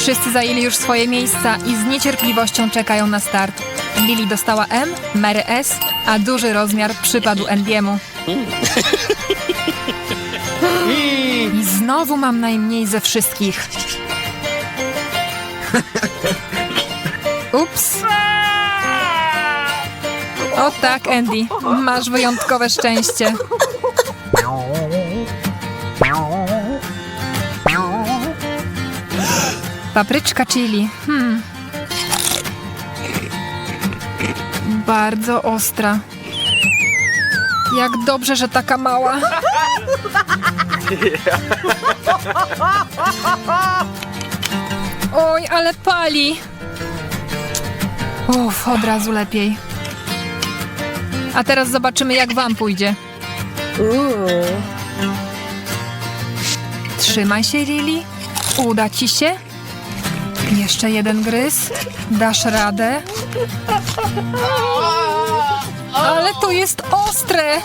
Wszyscy zajęli już swoje miejsca i z niecierpliwością czekają na start. Lily dostała M, Mary S, a duży rozmiar przypadł Andiemu. I znowu mam najmniej ze wszystkich. Ups. O tak, Andy, masz wyjątkowe szczęście. Papryczka chili. Hmm. Bardzo ostra. Jak dobrze, że taka mała. Oj, ale pali. Uff, od razu lepiej. A teraz zobaczymy, jak wam pójdzie. Trzymaj się, Lili. Uda ci się. Jeszcze jeden gryz. Dasz radę. Ale to jest ostre.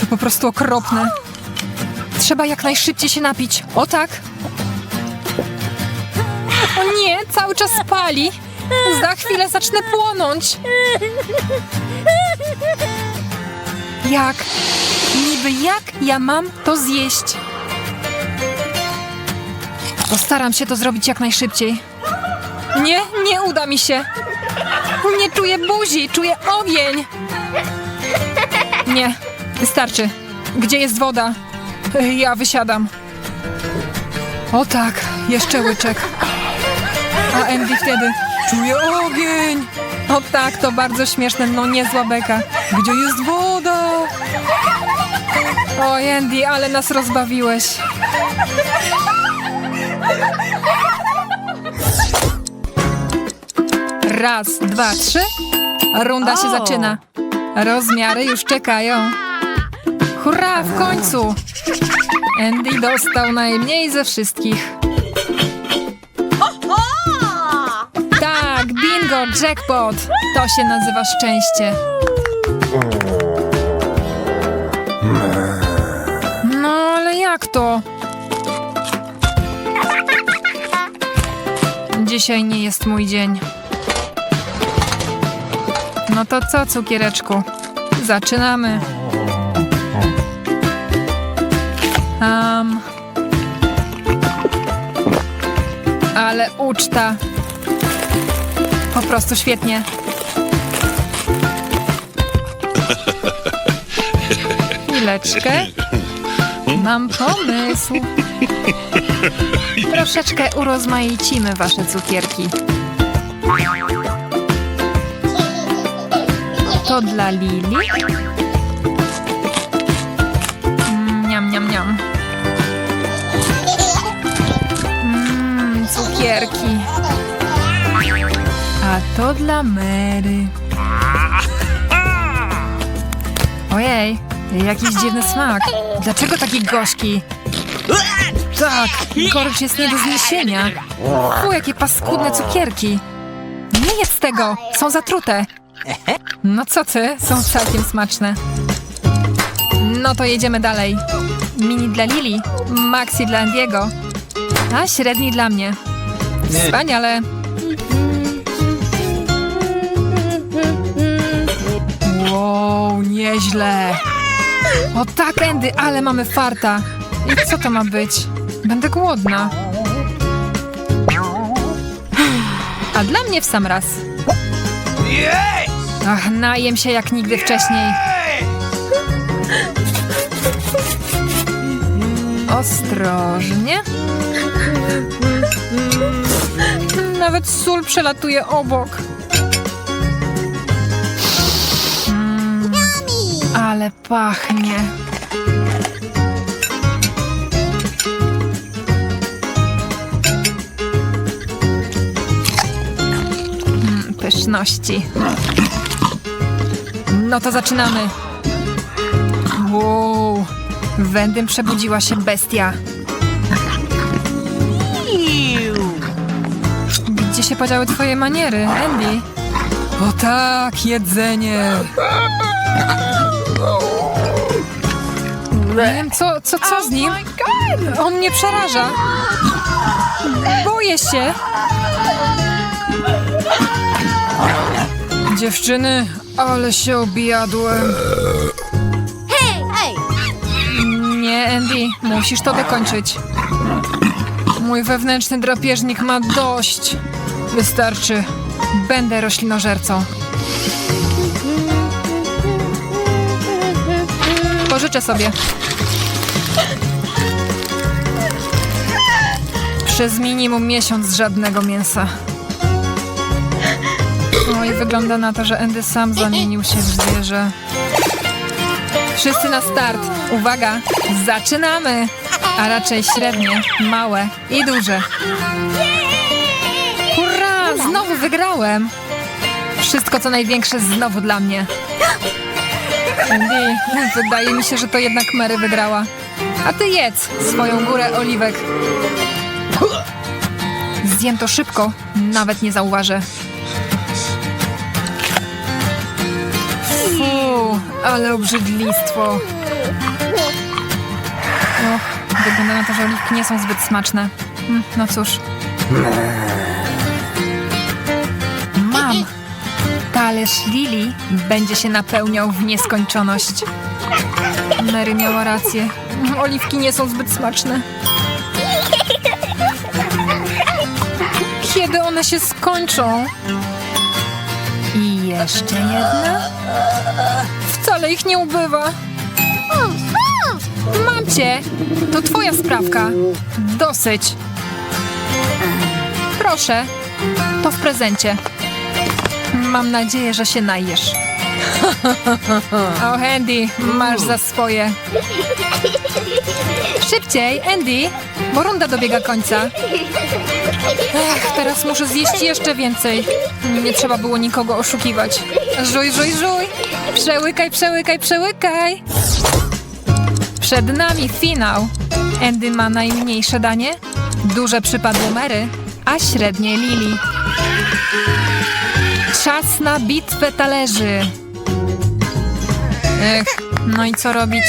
To po prostu okropne. Trzeba jak najszybciej się napić. O tak. O nie, cały czas pali. Za chwilę zacznę płonąć. Jak? Niby jak ja mam to zjeść? Postaram się to zrobić jak najszybciej. Nie, nie uda mi się. Nie czuję buzi, czuję ogień. Nie, wystarczy. Gdzie jest woda? Ja wysiadam. O tak, jeszcze łyczek. A Andy wtedy czuję ogień. O tak, to bardzo śmieszne, no niezła beka. Gdzie jest woda? O Andy, ale nas rozbawiłeś. Raz, dwa, trzy. Runda się zaczyna. Rozmiary już czekają. Hurra, w końcu! Andy dostał najmniej ze wszystkich. Tak, bingo, jackpot! To się nazywa szczęście. No, ale jak to? Dzisiaj nie jest mój dzień. No to co, cukiereczku? Zaczynamy. Um. Ale uczta. Po prostu świetnie. Chwileczkę. Mam pomysł. Troszeczkę urozmaicimy wasze cukierki. To dla Lili. Mm, Niam, niam, niam. Mmm, cukierki. A to dla Mary. Ojej, jakiś dziwny smak. Dlaczego taki gorzki? Tak, gorycz jest nie do zniesienia. U, jakie paskudne cukierki. Nie jedz tego, są zatrute. No co ty, są całkiem smaczne. No to jedziemy dalej. Mini dla Lili, Maxi dla Andiego, a średni dla mnie. Wspaniale. Wow, nieźle. O tak, Andy, ale mamy farta. I co to ma być? Będę głodna. A dla mnie w sam raz. Ach, najem się jak nigdy wcześniej. Ostrożnie. Nawet sól przelatuje obok. Mm, ale pachnie. Pyszności. No to zaczynamy. Wow. Wędym przebudziła się bestia. Gdzie się podziały twoje maniery, Andy? O tak, jedzenie. Nie wiem, co, co, co z nim? On mnie przeraża. Boję się. Dziewczyny, ale się objadłem. Nie, Andy, musisz to dokończyć. Mój wewnętrzny drapieżnik ma dość. Wystarczy. Będę roślinożercą. Pożyczę sobie. Przez minimum miesiąc żadnego mięsa. Oj, wygląda na to, że Andy sam zamienił się w zwierzę. Wszyscy na start. Uwaga, zaczynamy! A raczej średnie, małe i duże. Hurra! Znowu wygrałem! Wszystko co największe znowu dla mnie. Andy, wydaje mi się, że to jednak Mary wygrała. A ty jedz swoją górę oliwek. Zjem to szybko, nawet nie zauważę. Ale obrzydlistwo. Och, wygląda na to, że oliwki nie są zbyt smaczne. Mm, No cóż. Mam. Talerz Lili będzie się napełniał w nieskończoność. Mary miała rację. Oliwki nie są zbyt smaczne. Kiedy one się skończą? I jeszcze jedna? Wcale ich nie ubywa. Mam cię! To twoja sprawka. Dosyć. Proszę, to w prezencie. Mam nadzieję, że się najesz. O, Andy, masz za swoje. Szybciej, Andy, bo runda dobiega końca. Teraz muszę zjeść jeszcze więcej. Nie trzeba było nikogo oszukiwać. Żuj, żuj, żuj. Przełykaj, przełykaj, przełykaj. Przed nami finał. Andy ma najmniejsze danie, duże przypadło Mary, a średnie Lili. Czas na bitwę talerzy. Ech, no i co robić?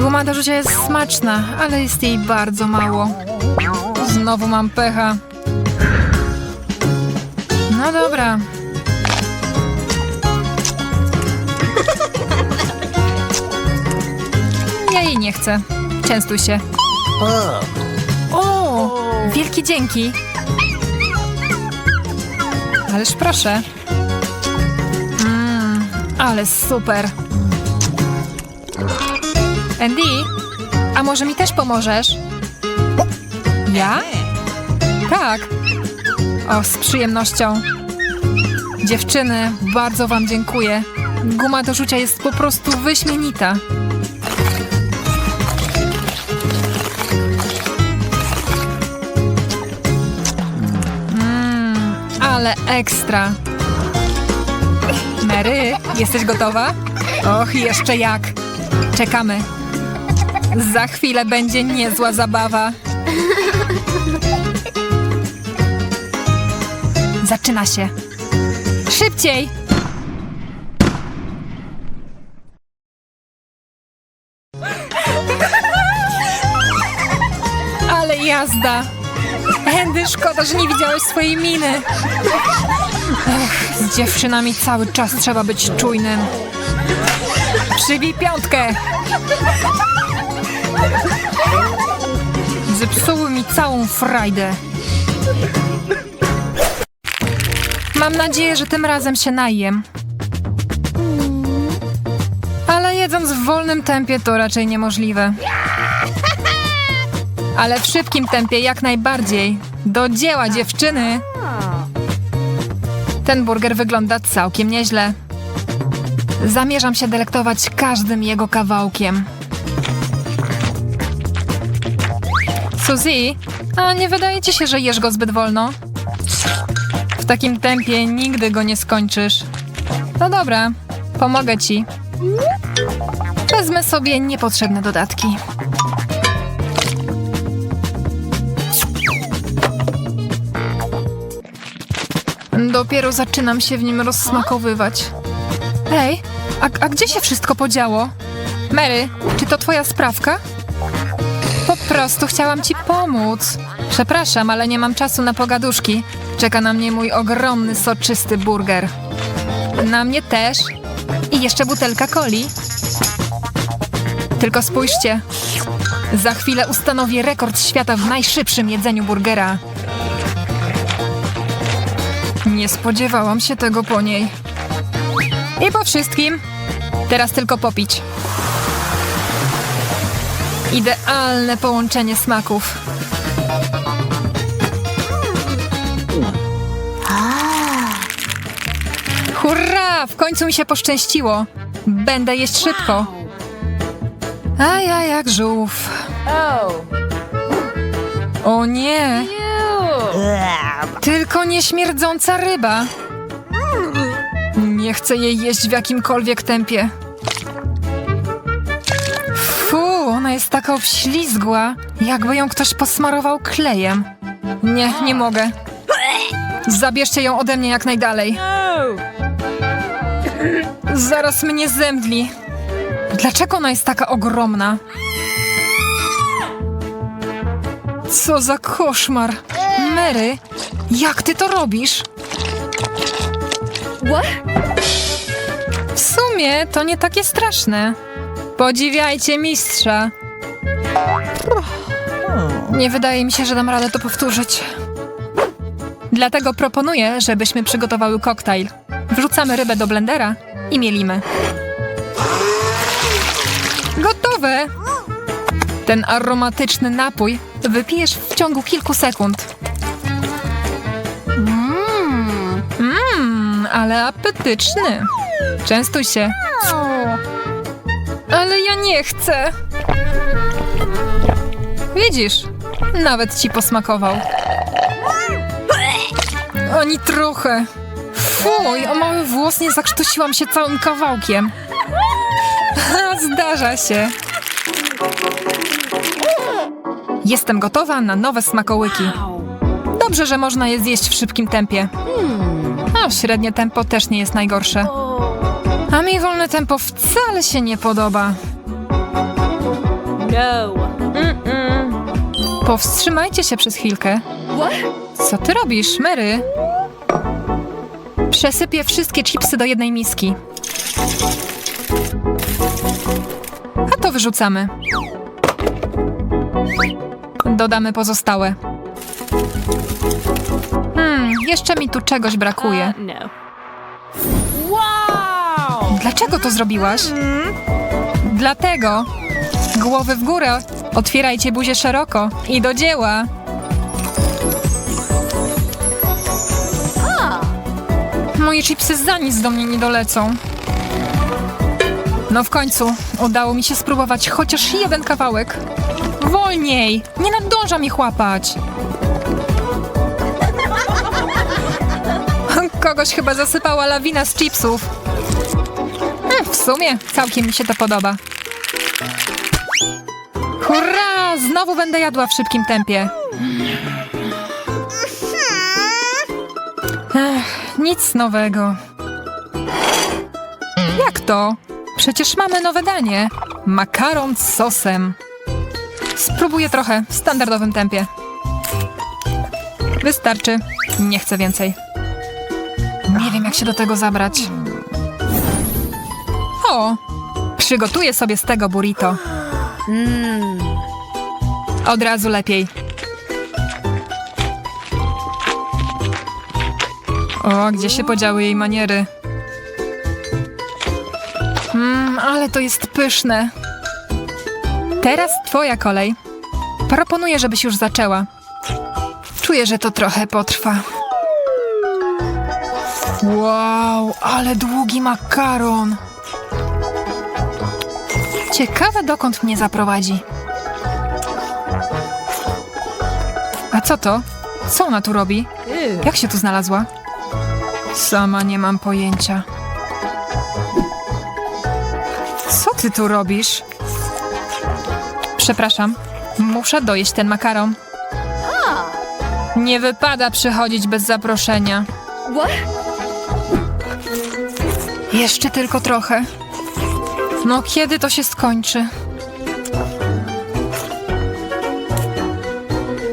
Guma do rzucia jest smaczna, ale jest jej bardzo mało. Znowu mam pecha. No dobra. Ja jej nie chcę. Częstuj się. O, wielkie dzięki. Ależ proszę. Mmm, ale super. Andy, a może mi też pomożesz? Ja? Tak. O, z przyjemnością. Dziewczyny, bardzo wam dziękuję. Guma do rzucia jest po prostu wyśmienita. Mmm, ale ekstra. Mary, jesteś gotowa? Och, jeszcze jak. Czekamy. Za chwilę będzie niezła zabawa. Zaczyna się. Szybciej! Ale jazda! Andy, szkoda, że nie widziałeś swojej miny. Ech, z dziewczynami cały czas trzeba być czujnym. Przybij piątkę! Zepsuły mi całą frajdę. Mam nadzieję, że tym razem się najem. Ale jedząc w wolnym tempie to raczej niemożliwe. Ale w szybkim tempie jak najbardziej. Do dzieła, dziewczyny! Ten burger wygląda całkiem nieźle. Zamierzam się delektować każdym jego kawałkiem. Suzy, a nie wydaje ci się, że jesz go zbyt wolno? W takim tempie nigdy go nie skończysz. No dobra, pomogę ci. Wezmę sobie niepotrzebne dodatki. Dopiero zaczynam się w nim rozsmakowywać. Ej, a, a gdzie się wszystko podziało? Mary, czy to twoja sprawka? Prostu chciałam ci pomóc. Przepraszam, ale nie mam czasu na pogaduszki. Czeka na mnie mój ogromny, soczysty burger. Na mnie też. I jeszcze butelka coli. Tylko spójrzcie. Za chwilę ustanowię rekord świata w najszybszym jedzeniu burgera. Nie spodziewałam się tego po niej. I po wszystkim. Teraz tylko popić. Idealne połączenie smaków. Hurra! W końcu mi się poszczęściło. Będę jeść szybko. A ja jak żółw. O nie! Tylko nieśmierdząca ryba. Nie chcę jej jeść w jakimkolwiek tempie. Jest taka obślizgła, jakby ją ktoś posmarował klejem. Nie, nie mogę. Zabierzcie ją ode mnie jak najdalej. Zaraz mnie zemdli. Dlaczego ona jest taka ogromna? Co za koszmar. Mary, jak ty to robisz? W sumie to nie takie straszne. Podziwiajcie mistrza. Nie wydaje mi się, że dam radę to powtórzyć. Dlatego proponuję, żebyśmy przygotowały koktajl. Wrzucamy rybę do blendera i mielimy. Gotowe! Ten aromatyczny napój wypijesz w ciągu kilku sekund. Mmm, ale apetyczny. Częstuj się. Ale ja nie chcę. Widzisz, nawet ci posmakował. Ani trochę. Fuj, o mały włos nie zakrztusiłam się całym kawałkiem. Zdarza się. Jestem gotowa na nowe smakołyki. Dobrze, że można je zjeść w szybkim tempie. A średnie tempo też nie jest najgorsze. A mi wolne tempo wcale się nie podoba. No. Powstrzymajcie się przez chwilkę. Co ty robisz, Mary? Przesypię wszystkie chipsy do jednej miski. A to wyrzucamy. Dodamy pozostałe. Hmm, jeszcze mi tu czegoś brakuje. No. Wow! Dlaczego to zrobiłaś? Dlatego. Głowy w górę. Otwierajcie buzię szeroko. I do dzieła. Moje chipsy za nic do mnie nie dolecą. No w końcu udało mi się spróbować chociaż jeden kawałek. Wolniej! Nie nadąża mi chłapać. Kogoś chyba zasypała lawina z chipsów. Hmm, w sumie całkiem mi się to podoba. Hurra! Znowu będę jadła w szybkim tempie. Ech, nic nowego. Jak to? Przecież mamy nowe danie. Makaron z sosem. Spróbuję trochę w standardowym tempie. Wystarczy. Nie chcę więcej. Nie wiem, jak się do tego zabrać. O! Przygotuję sobie z tego burrito. Od razu lepiej. O, gdzie się podziały jej maniery? Mmm, ale to jest pyszne. Teraz twoja kolej. Proponuję, żebyś już zaczęła. Czuję, że to trochę potrwa. Wow, ale długi makaron. Ciekawe, dokąd mnie zaprowadzi. A co to? Co ona tu robi? Jak się tu znalazła? Sama nie mam pojęcia. Co ty tu robisz? Przepraszam, muszę dojeść ten makaron. Nie wypada przychodzić bez zaproszenia. Jeszcze tylko trochę. No kiedy to się skończy?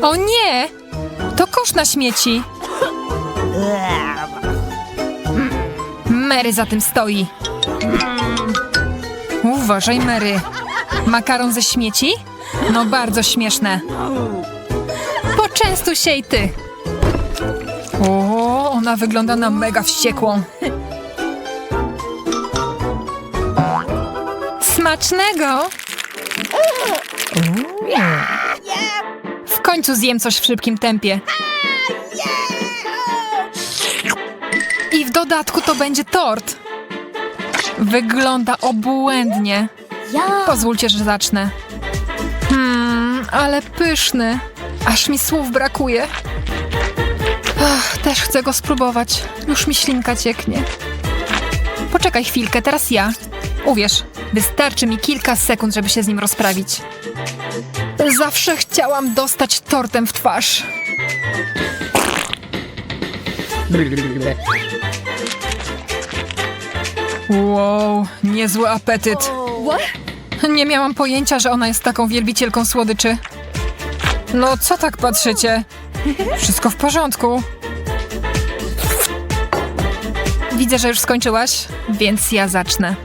O nie! To kosz na śmieci. Mary za tym stoi. Uważaj, Mary. Makaron ze śmieci? No bardzo śmieszne. Poczęstuj się i ty. O, ona wygląda na mega wściekłą. Smacznego! W końcu zjem coś w szybkim tempie. I w dodatku to będzie tort. Wygląda obłędnie. Pozwólcie, że zacznę. Hmm, ale pyszny. Aż mi słów brakuje. Ach, też chcę go spróbować. Już mi ślinka cieknie. Poczekaj chwilkę, teraz ja. Uwierz, wystarczy mi kilka sekund, żeby się z nim rozprawić. Zawsze chciałam dostać tortem w twarz. Wow, niezły apetyt. Nie miałam pojęcia, że ona jest taką wielbicielką słodyczy. No, co tak patrzycie? Wszystko w porządku. Widzę, że już skończyłaś, więc ja zacznę.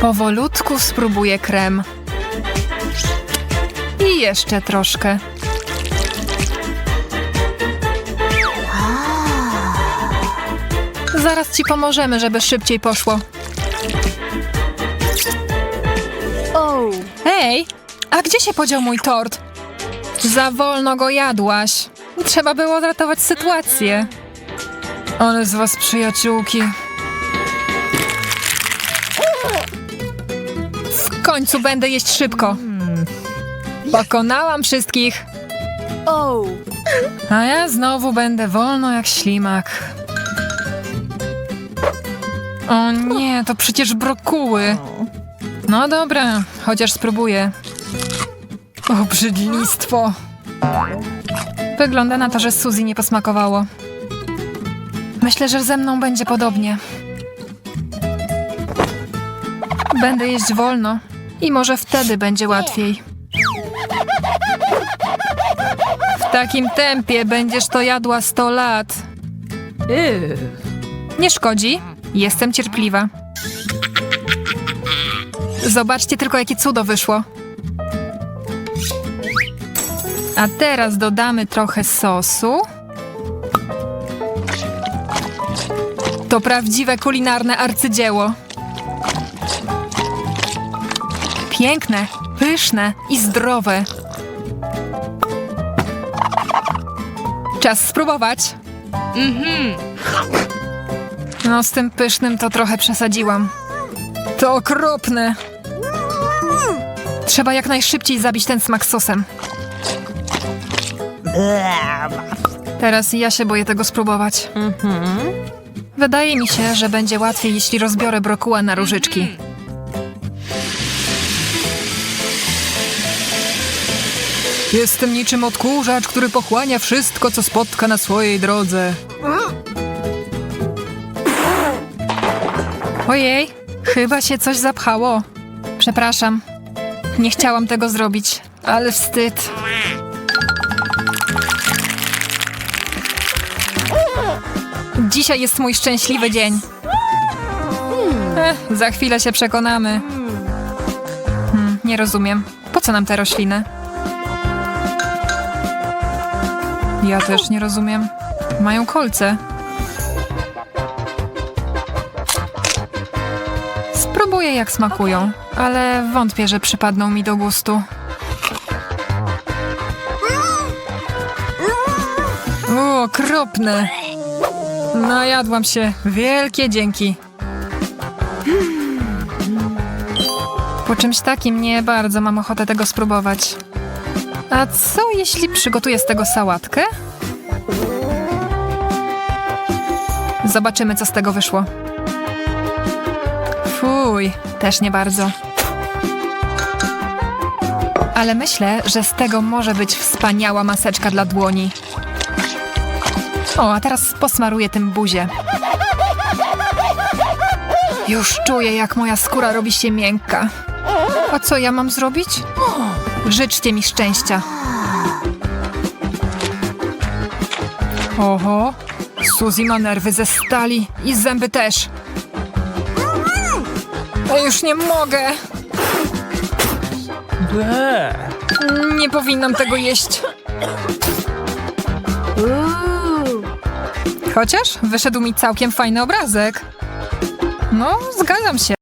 Powolutku spróbuję krem. I jeszcze troszkę. Zaraz ci pomożemy, żeby szybciej poszło. Hej, a gdzie się podział mój tort? Za wolno go jadłaś. Trzeba było ratować sytuację. Ale z was przyjaciółki. Końcu będę jeść szybko. Pokonałam wszystkich. A ja znowu będę wolno jak ślimak. O nie, to przecież brokuły. No dobra, chociaż spróbuję. Obrzydlistwo. Wygląda na to, że Suzy nie posmakowało. Myślę, że ze mną będzie podobnie. Będę jeść wolno i może wtedy będzie łatwiej. W takim tempie będziesz to jadła 100 lat. Nie szkodzi. Jestem cierpliwa. Zobaczcie tylko, jakie cudo wyszło. A teraz dodamy trochę sosu. To prawdziwe kulinarne arcydzieło. Piękne, pyszne i zdrowe. Czas spróbować. No, z tym pysznym to trochę przesadziłam. To okropne. Trzeba jak najszybciej zabić ten smak sosem. Teraz ja się boję tego spróbować. Wydaje mi się, że będzie łatwiej, jeśli rozbiorę brokuła na różyczki. Jestem niczym odkurzacz, który pochłania wszystko, co spotka na swojej drodze. Ojej, chyba się coś zapchało. Przepraszam. Nie chciałam tego zrobić, ale wstyd. Dzisiaj jest mój szczęśliwy dzień. Ech, za chwilę się przekonamy. Hmm, nie rozumiem. Po co nam te rośliny? Ja też nie rozumiem. Mają kolce. Spróbuję jak smakują, ale wątpię, że przypadną mi do gustu. O, okropne. Najadłam się. Wielkie dzięki. Po czymś takim nie bardzo mam ochotę tego spróbować. A co jeśli przygotuję z tego sałatkę? Zobaczymy, co z tego wyszło. Fuj, też nie bardzo. Ale myślę, że z tego może być wspaniała maseczka dla dłoni. O, a teraz posmaruję tym buzię. Już czuję, jak moja skóra robi się miękka. A co ja mam zrobić? Życzcie mi szczęścia. Oho, Suzy ma nerwy ze stali i zęby też. A już nie mogę. Nie powinnam tego jeść. Chociaż wyszedł mi całkiem fajny obrazek. No, zgadzam się.